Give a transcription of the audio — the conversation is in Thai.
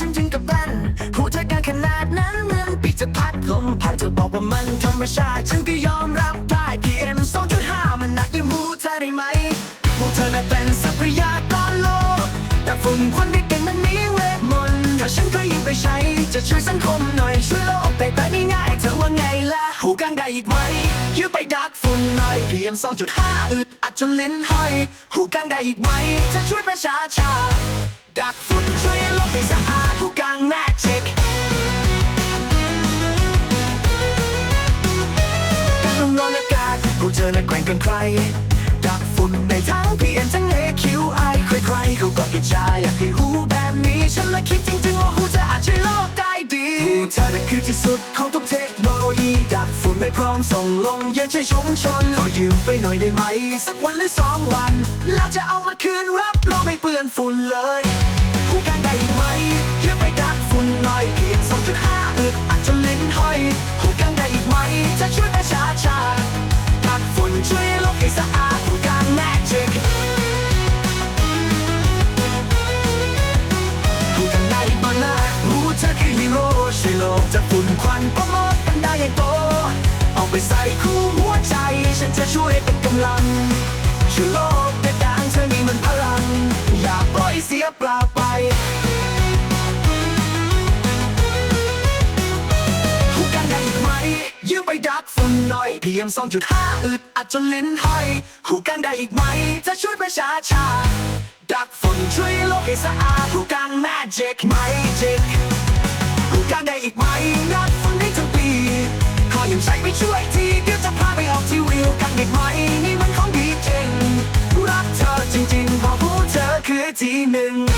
ฉันถึงกับบันหูเธอการขนาดนั้นเหมือนปีกจะพัดลมพัดเธอบอกว่ามันธรรมชาติฉันก็ยอมรับได้ PM 2.5 มันหนักยิ่งหูเธอได้ไหมพวกเธอน่ะเป็นทรัพยากรโลก แต่ฝุ่นควันที่เก่งมันนี้เวทมนต์ถ้าฉันก็ยิ่งไปใช้ จะช่วยสังคมหน่อยช่วยโลกไปแต่ง่ายๆเธอว่าไงล่ะหูกัางได้อีกไหมยื้อไปดักฝุ่นหน่อย PM 2.5 อึดอัดจนลิ้นห้อยหูกัางได้อีกไหมจะช่วยประชาชาดักฝุ่นช่วยโลก กเธอน่ะแกร่งเกินใครดักฝุ่นในทั้ง PM ทั้ง AQI ใครๆเขาก็อิจฉาอยากให้หูแบบนี้ฉันเลยคิดจริงๆว่าหูจะอาจช่วยโลกได้ดีหูเธอน่ะคือที่สุดของทุกเทคโนโลยีดักฝุ่นไม่พร้อมส่งลงเย็นใจชุมชนขอยืมไปหน่อยได้ไหม สักวันหรือสองวัน แล้วจะเอามาคืนรับรองไม่เปื้อนฝุ่นเลยหูกันได้ไหม เธอคือฮีโร่ช่วยโลกจากฝุ่นควันก็ลดกันได้อย่างโต เอาไปใส่คู่หัวใจ ฉันจะช่วยเป็นกำลังช่วยโลกแต่ดังเธอนี่มันพลัง อย่าปล่อยเสียเปล่าไปพูดกันได้อีกไหมยืมไปดักฝุ่นหน่อยเพียง2.5 อึดอัดจนลิ้นห้อยหูกันได้อีกไหมจะช่วยประชาชาดักฝุ่นช่วยโลกให้สะอาดหูกันแมจิกไมจิก หูกันได้อีกไหมดักฝุ่นได้ทั้งปีขอยืมใช้ไปช่วยทีเดี๋ยวจะพาไปออกทีวีหูกันอีกไหมนี่มันของดีจริงรักเธอจริงๆเพราะผู้เธอคือที่หนึ่ง